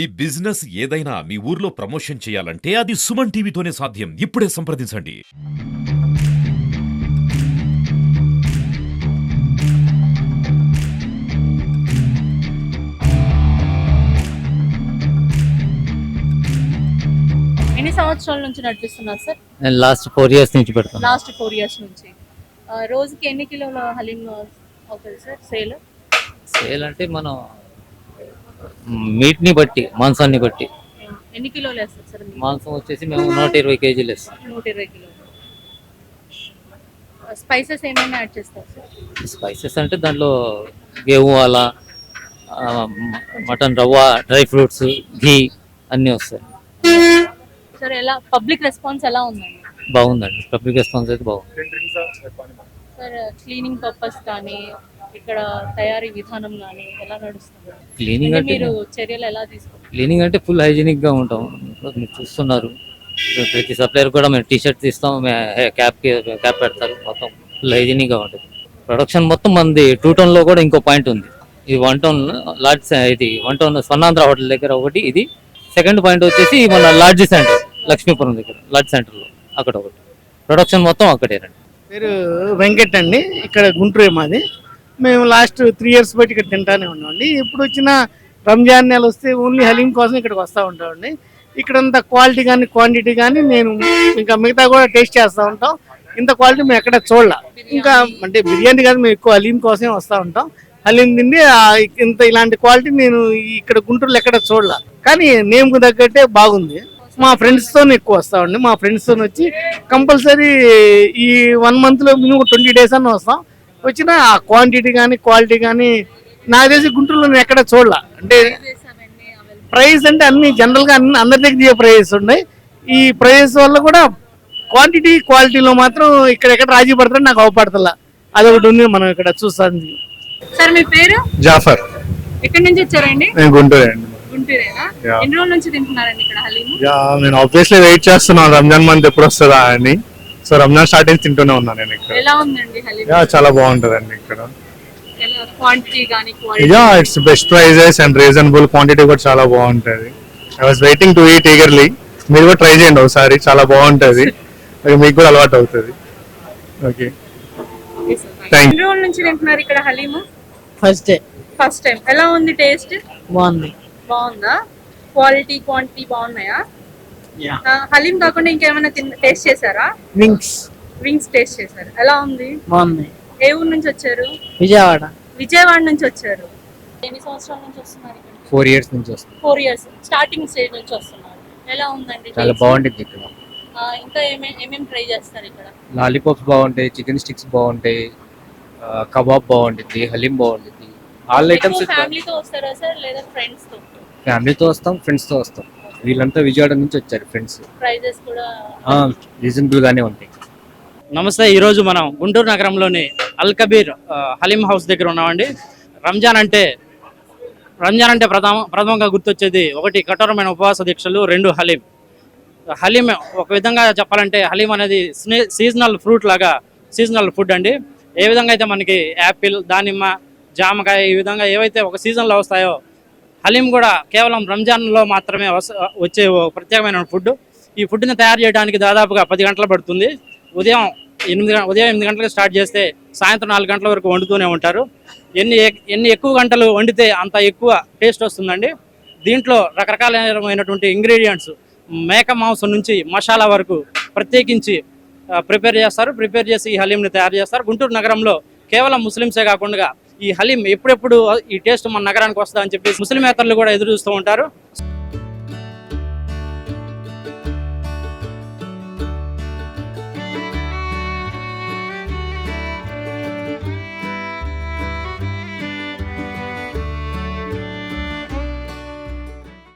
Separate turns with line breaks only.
ఈ బిజినెస్ ఏదైనా మీ ఊర్లో ప్రమోషన్ చేయాలంటే అది సుమన్ టీవీతోనే సాధ్యం. ఇప్పుడే సంప్రదించండి.
ఎన్ని సంవత్సరాల నుంచి నడిపిస్తున్నారు సార్?
నేను లాస్ట్ ఫోర్ ఇయర్స్ నుంచి పెడతాను
లాస్ట్ ఫోర్ ఇయర్స్ నుంచి. ఆ, రోజుకి ఎన్ని కిలోల హలీం అవుతుంది సార్? సేల్?
సేల్ అంటే మనం మీట్ని బట్టి మాంసాన్ని బట్టి.
ఎన్ని కిలోలు వేస్తారు సార్?
మాంసం వచ్చేసి మేము నూట ఇరవై కేజీలు ఇస్తాం
నూట ఇరవై కిలోలు. స్పైసెస్ ఏమైనా యాడ్ చేస్తారు సార్?
స్పైసెస్ అంటే దాంట్లో గేవు అలా మటన్ రవ్వ డ్రై ఫ్రూట్స్ ఘీ అన్నీ వస్తాయి.
సార్ ఎలా పబ్లిక్ రెస్పాన్స్ ఎలా ఉందండి?
బాగుందండి. పబ్లిక్ రెస్పాన్స్ అయితే బాగుంది.
సార్ క్లీనింగ్ పర్పస్ కానీ ఇక్కడ తయారీ విధానం కానీ ఎలా నడుస్తుంది?
క్లీనింగ్
అంటే మీరు చర్యలు ఎలా తీసుకుంటారు?
క్లీనింగ్ అంటే ఫుల్ హైజీనిక్గా ఉంటాం. మీరు చూస్తున్నారు. ప్రతి సప్లైర్ కూడా మేము టీ షర్ట్స్ ఇస్తాం క్యాప్ క్యాప్ పెడతారు. మొత్తం ఫుల్ హైజీనిక్గా ఉంటుంది. ప్రొడక్షన్ మొత్తం మంది టూ టౌన్లో కూడా ఇంకో పాయింట్ ఉంది. ఇది వన్ టౌన్ లార్జ్ ఇది వన్ టౌన్ స్వర్ణాంధ్ర హోటల్ దగ్గర ఒకటి ఇది సెకండ్ పాయింట్ వచ్చేసి మన లార్జ్ సెంటర్ లక్ష్మీపురం దగ్గర లార్జ్ సెంటర్లో అక్కడ ఒకటి. ప్రొడక్షన్ మొత్తం అక్కడేనండి.
పేరు వెంకట్ అండి. ఇక్కడ గుంటూరు మాది. మేము లాస్ట్ త్రీ ఇయర్స్ బట్టి ఇక్కడ తింటానే ఉన్నామండి. ఇప్పుడు వచ్చిన రంజాన్ నెల వస్తే ఓన్లీ హలీం కోసం ఇక్కడికి వస్తూ ఉంటామండి. ఇక్కడంత క్వాలిటీ కానీ క్వాంటిటీ కానీ నేను ఇంకా మిగతా కూడా టేస్ట్ చేస్తూ ఉంటాం. ఇంత క్వాలిటీ మేము ఎక్కడ చూడాల. ఇంకా అంటే బిర్యానీ కాదు మేము ఎక్కువ హలీం కోసమే వస్తూ ఉంటాం. హలీం తిండి ఇంత ఇలాంటి క్వాలిటీ నేను ఇక్కడ గుంటూరులో ఎక్కడ చూడాల. కానీ నేమ్కు తగ్గట్టే బాగుంది. మా ఫ్రెండ్స్తో ఎక్కువ వస్తామండి మా ఫ్రెండ్స్తో వచ్చి కంపల్సరీ ఈ వన్ మంత్లో మినిమం ట్వంటీ డేస్ అన్న వస్తాం. వచ్చిన ఆ క్వాంటిటీ కానీ క్వాలిటీ కానీ నాకు తెలిసి గుంటూరులో నేను ఎక్కడ చూడాల. అంటే ప్రైస్ అంటే అన్ని జనరల్గా అన్ని అందరి దగ్గర దిగే ప్రైజెస్ ఉన్నాయి. ఈ ప్రైజెస్ వల్ల కూడా క్వాంటిటీ క్వాలిటీలో మాత్రం ఇక్కడ ఎక్కడ రాజీ పడతారని నాకు అవపడతలా. అదొకటి ఉంది మనం ఇక్కడ చూస్తాను
సార్ మీ పేరు?
జాఫర్.
ఎక్కడి నుంచి వచ్చారండి?
నేను గుంటూరు అండి.
గుంటూరేనా. ఎన్ని రోజుల నుంచి తింటున్నారండి ఇక్కడ హలీం
యా నేను ఆబ్వియస్లీ వెయిట్ చేస్తున్నాను. రంజాన్ మంత్ ఎప్పుడు వస్తుందా అని. సో రంజాన్ స్టార్టింగ్ తింటూనే ఉన్నాను నేను ఇక్కడ.
ఎలా ఉందండి హలీం?
యా చాలా బాగుంటుందండి ఇక్కడ.
ఎలా? క్వాంటిటీ కానీ quality
yeah it's best prizes and reasonable quantity కూడా చాలా బాగుంటుంది. I was waiting to eat eagerly మీరు కూడా ట్రై చేయండి ఒకసారి చాలా బాగుంటుంది. మీకు కూడా అలవాటు అవుతుంది. ఓకే Thank
ఎన్ని రోజుల నుంచి తింటున్నారు ఇక్కడ haleem?
First day
first time ఎలా ఉంది టేస్ట్
బాగుంది.
బాగుందా? క్వాలిటీ క్వాంటిటీ బాగున్నాయా? హలీం కాకుండా ఇంకేమైనా టేస్ట్ చేశారా?
వింగ్స్.
వింగ్స్ టేస్ట్ చేశారు. ఎలా ఉంది?
బాగుంది.
ఏ ఊరు నుంచి వచ్చారు?
విజయవాడ.
విజయవాడ నుంచి వచ్చారు. ఎన్ని సంవత్సరాల నుంచి వస్తున్నారు ఇక్కడ
ఫోర్ ఇయర్స్ నుంచి వస్తుంది
ఫోర్ ఇయర్స్ స్టార్టింగ్ స్టేజ్ నుంచి వస్తున్నారు. ఎలా ఉందండి
చాలా? బాగుంటుంది ఇక్కడ.
ఆ, ఇంకా ఏమేమి ఏమేమి ట్రై చేస్తారు ఇక్కడ?
లాలీపాప్స్ బాగుంటాయి చికెన్ స్టిక్స్ బాగుంటాయి కబాబ్ బాగుంటుంది హలీం బాగుంటుంది. ఆల్ ఐటమ్స్
ఫ్యామిలీతో వస్తారా సార్? లేదా ఫ్రెండ్స్తో?
ఫ్యామిలీతో వస్తాం ఫ్రెండ్స్తో వస్తాం. వీళ్ళంతా విజయవాడ నుంచి వచ్చారు ఫ్రెండ్స్
ప్రైజెస్ కూడా
రీజనబుల్ గానే ఉంటాయి.
నమస్తే ఈరోజు మనం గుంటూరు నగరంలోని అల్ కబీర్ హలీం హౌస్ దగ్గర ఉన్నామండి. రంజాన్ అంటే రంజాన్ అంటే ప్రథమ ప్రథమంగా గుర్తొచ్చేది ఒకటి కఠోరమైన ఉపవాస దీక్షలు రెండు హలీం. హలీం ఒక విధంగా చెప్పాలంటే హలీం అనేది సీజనల్ ఫ్రూట్ లాగా సీజనల్ ఫుడ్ అండి. ఏ విధంగా అయితే మనకి యాపిల్ దానిమ్మ జామకాయ ఈ విధంగా ఏవైతే ఒక సీజన్లో వస్తాయో హలీం కూడా కేవలం రంజాన్లో మాత్రమే వచ్చే ఓ ప్రత్యేకమైన ఫుడ్ ఈ ఫుడ్ని తయారు చేయడానికి దాదాపుగా పది గంటలు పడుతుంది. ఉదయం ఎనిమిది ఉదయం ఎనిమిది గంటలకు స్టార్ట్ చేస్తే సాయంత్రం నాలుగు గంటల వరకు వండుతూనే ఉంటారు. ఎన్ని ఎన్ని ఎక్కువ గంటలు వండితే అంత ఎక్కువ టేస్ట్ వస్తుందండి. దీంట్లో రకరకాలైనటువంటి ఇంగ్రీడియంట్స్ మేక మాంసం నుంచి మసాలా వరకు ప్రత్యేకించి ప్రిపేర్ చేస్తారు. ప్రిపేర్ చేసి ఈ హలీంని తయారు చేస్తారు. గుంటూరు నగరంలో కేవలం ముస్లిమ్సే కాకుండా ఈ హలీం ఎప్పుడెప్పుడు ఈ టేస్ట్ మన నగరానికి వస్తుందని అని చెప్పి ముస్లిమేతరులు కూడా ఎదురు చూస్తూ ఉంటారు.